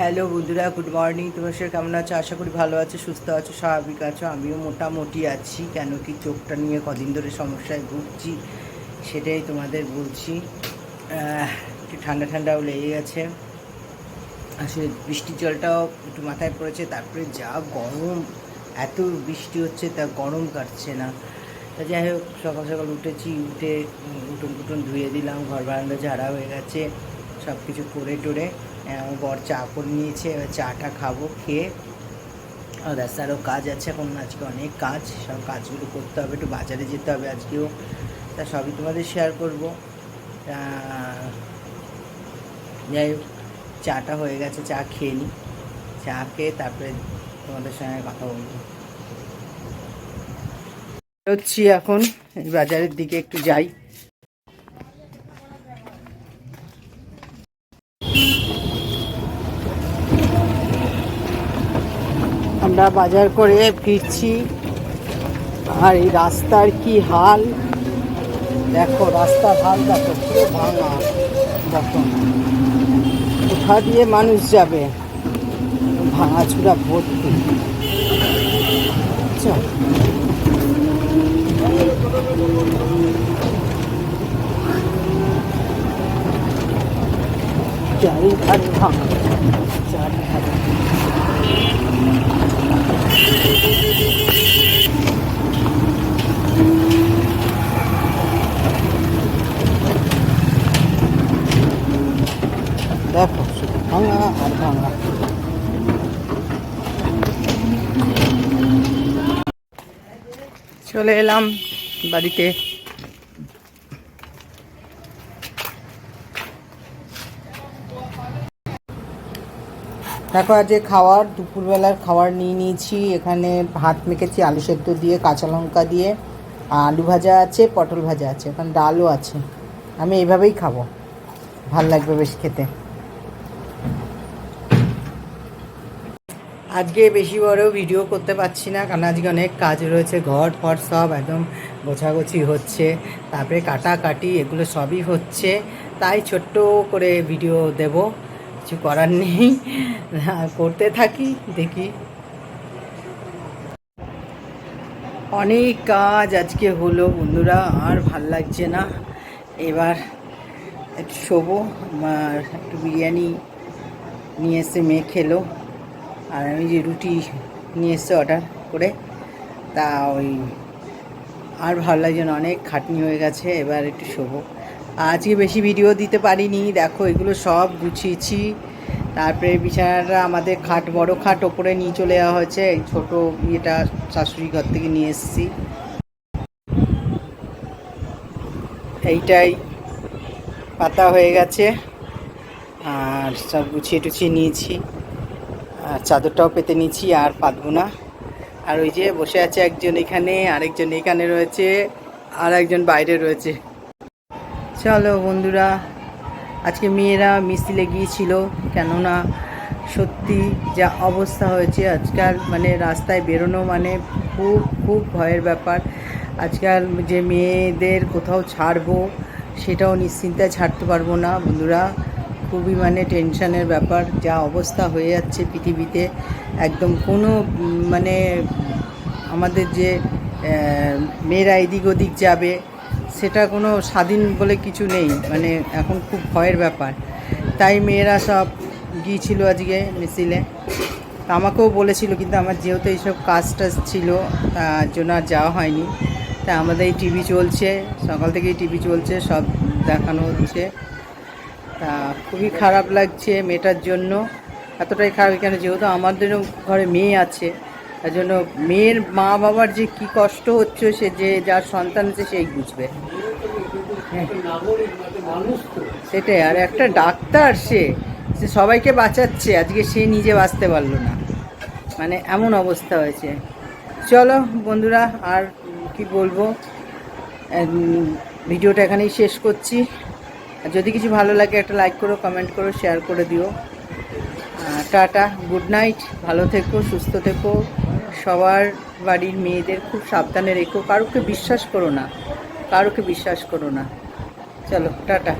Hello বন্ধুরা good morning তোমার সে কেমন আছো? আশা করি ভালো আছো, সুস্থ আছো, স্বাভাবিক আছো। আমিও মোটামুটি আছি, কেন কি চোখটা নিয়ে কদিন ধরে সমস্যায় ভুগছি সেটাই তোমাদের বলছি। একটু ঠান্ডা ঠান্ডাও লেগে গেছে। আসলে বৃষ্টির জলটাও একটু মাথায় পড়েছে, তারপরে যা গরম, এত বৃষ্টি হচ্ছে, তা গরম কাটছে না। তা যাই হোক, সকাল সকাল উঠেছি, উঠে উঠুন টুটুন ধুয়ে দিলাম, ঘর বারান্দা ঝাড়া হয়ে গেছে সব কিছু করে টোরে আমার বর চা করে নিয়েছে, এবার চাটা খাব, খেয়ে। আর রাস্তারও কাজ আছে এখন, আজকে অনেক কাজ, সব কাজগুলো করতে হবে, একটু বাজারে যেতে হবে আজকেও। তা সবই তোমাদের শেয়ার করব। যাই হোক, চাটা হয়ে গেছে, চা খেয়ে নিই চা খেয়ে তারপরে তোমাদের সঙ্গে কথা বলব। হচ্ছি এখন বাজারের দিকে একটু যাই। আমরা বাজার করে ফিরছি। আর এই রাস্তার কি হাল? দেখো, রাস্তার হাল দেখো, পুরো ভাঙা, দেখো। কোথা দিয়ে মানুষ যাবে? ভাঙাচুরা ভর্তি। আচ্ছা। চারিঘাট ভাঙা চারিঘাট দেখো শুধু ভাঙা আর ভাঙা। চলে এলাম বাড়িতে। দেখো, আজকে খাওয়ার, দুপুরবেলার খাবার নিয়ে নিয়েছি। এখানে ভাত মেখেছি, আলু সেদ্ধ দিয়ে, কাঁচা লঙ্কা দিয়ে। আলু ভাজা আছে, পটল ভাজা আছে, এখন ডালও আছে। আমি এইভাবেই খাব। ভালো লাগবে বেশ খেতে। আজকে বেশি বড় ভিডিও করতে পারছি না, কারণ আজকে অনেক কাজ রয়েছে, ঘর ফর সব একদম গোছাগুছি হচ্ছে, তারপরে কাটাকাটি এগুলো সবই হচ্ছে, তাই ছোট্ট করে ভিডিও দেব, কিছু করার নেই করতে থাকি, দেখি। অনেক কাজ আজকে হলো, বন্ধুরা, আর ভালো লাগছে না, এবার একটু শোবো একটু বিরিয়ানি নিয়ে এসে মেয়ে খেলো। আর আমি যে রুটি নিয়ে এসে অর্ডার করে, তা ওই আর ভালো লাগছে না, অনেক খাটনি হয়ে গেছে, এবার একটু শোবো। আজকে বেশি ভিডিও দিতে পারিনি, দেখো এগুলো সব গুছিয়েছি। তারপরে বিছানাটা আমাদের খাট, বড় খাট ওপরে নিয়ে চলে যাওয়া হয়েছে, এই ছোটো ইয়েটা শাশুড়ি ঘর থেকে নিয়ে এসেছি। এইটাই পাতা হয়ে গেছে, আর সব গুছিয়ে টুছিয়ে নিয়েছি। চাদরটাও পেতে নিয়েছি আর পাতবো না আর ওই যে বসে আছে একজন এখানে, আরেকজন এখানে রয়েছে, আর একজন বাইরে রয়েছে। চলো বন্ধুরা, আজকে মেয়েরা মিস্ত্রিলে গিয়েছিল কেননা সত্যি যা অবস্থা হয়েছে, আজকাল মানে রাস্তায় বেরোনো মানে খুব খুব ভয়ের ব্যাপার। আজকাল যে মেয়েদের কোথাও ছাড়বো, সেটাও নিশ্চিন্তায় ছাড়তে পারব না, বন্ধুরা। খুবই মানে টেনশনের ব্যাপার, যা অবস্থা হয়ে যাচ্ছে পৃথিবীতে, একদম কোনো মানে আমাদের যে মেয়েরা এদিক ওদিক যাবে, সেটা কোনো স্বাধীন বলে কিছু নেই মানে এখন খুব ভয়ের ব্যাপার। তাই মেয়েরা সব গিয়েছিল আজকে মিছিলে। আমাকেও বলেছিল, কিন্তু আমার যেহেতু এইসব কাজ টাজ ছিল, তার জন্য আর যাওয়া হয়নি। তা আমাদের এই টিভি চলছে, সকাল থেকেই টিভি চলছে, সব দেখানো হচ্ছে। তা খুবই খারাপ লাগছে মেয়েটার জন্য। এতটাই খারাপ, কেন যেহেতু আমাদেরও ঘরে মেয়ে আছে, তার জন্য মেয়ের মা বাবার যে কি কষ্ট হচ্ছে, সে যে যার সন্তান আছে সেই বুঝবে। সেটাই, আর একটা ডাক্তার সে সে সবাইকে বাঁচাচ্ছে, আজকে সে নিজে বাঁচতে পারল না। মানে এমন অবস্থা হয়েছে। চলো বন্ধুরা, আর কি বলব? ভিডিওটা এখানেই শেষ করছি। আর যদি কিছু ভালো লাগে, একটা লাইক করো কমেন্ট করো শেয়ার করে দিও। টাটা গুড নাইট ভালো থেকো, সুস্থ থেকো। সবার বাড়ির মেয়েদের খুব সাবধানে রেখো, কারোকে বিশ্বাস করো না, কারোকে বিশ্বাস করো না। চলো, টাটা।